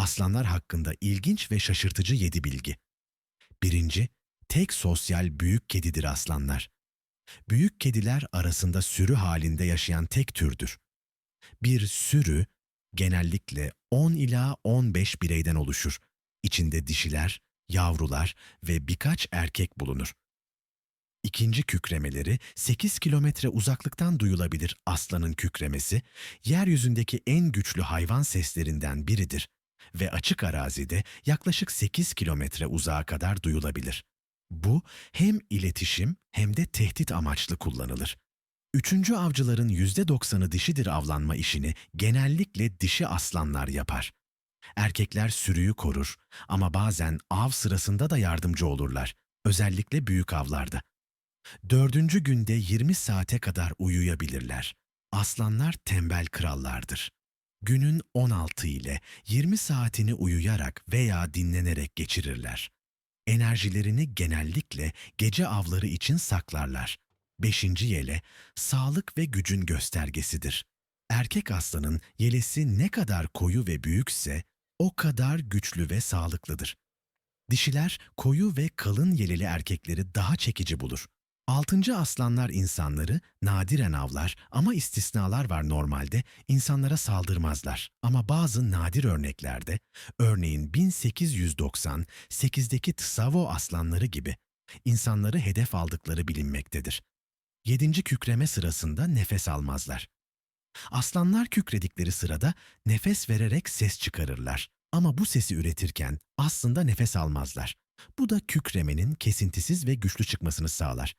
Aslanlar hakkında ilginç ve şaşırtıcı yedi bilgi. Birinci, tek sosyal büyük kedidir aslanlar. Büyük kediler arasında sürü halinde yaşayan tek türdür. Bir sürü genellikle 10 ila 15 bireyden oluşur. İçinde dişiler, yavrular ve birkaç erkek bulunur. İkinci kükremeleri 8 kilometre uzaklıktan duyulabilir aslanın kükremesi, yeryüzündeki en güçlü hayvan seslerinden biridir ve açık arazide yaklaşık 8 kilometre uzağa kadar duyulabilir. Bu hem iletişim hem de tehdit amaçlı kullanılır. Üçüncü avcıların %90'ı dişidir avlanma işini genellikle dişi aslanlar yapar. Erkekler sürüyü korur ama bazen av sırasında da yardımcı olurlar, özellikle büyük avlarda. Dördüncü günde 20 saate kadar uyuyabilirler. Aslanlar tembel krallardır. Günün 16 ile 20 saatini uyuyarak veya dinlenerek geçirirler. Enerjilerini genellikle gece avları için saklarlar. Beşinci yele, sağlık ve gücün göstergesidir. Erkek aslanın yelesi ne kadar koyu ve büyükse, o kadar güçlü ve sağlıklıdır. Dişiler koyu ve kalın yeleli erkekleri daha çekici bulur. Altıncı aslanlar insanları nadiren avlar ama istisnalar var normalde insanlara saldırmazlar. Ama bazı nadir örneklerde örneğin 1898'deki Tsavo aslanları gibi insanları hedef aldıkları bilinmektedir. Yedinci kükreme sırasında nefes almazlar. Aslanlar kükredikleri sırada nefes vererek ses çıkarırlar. Ama bu sesi üretirken aslında nefes almazlar. Bu da kükremenin kesintisiz ve güçlü çıkmasını sağlar.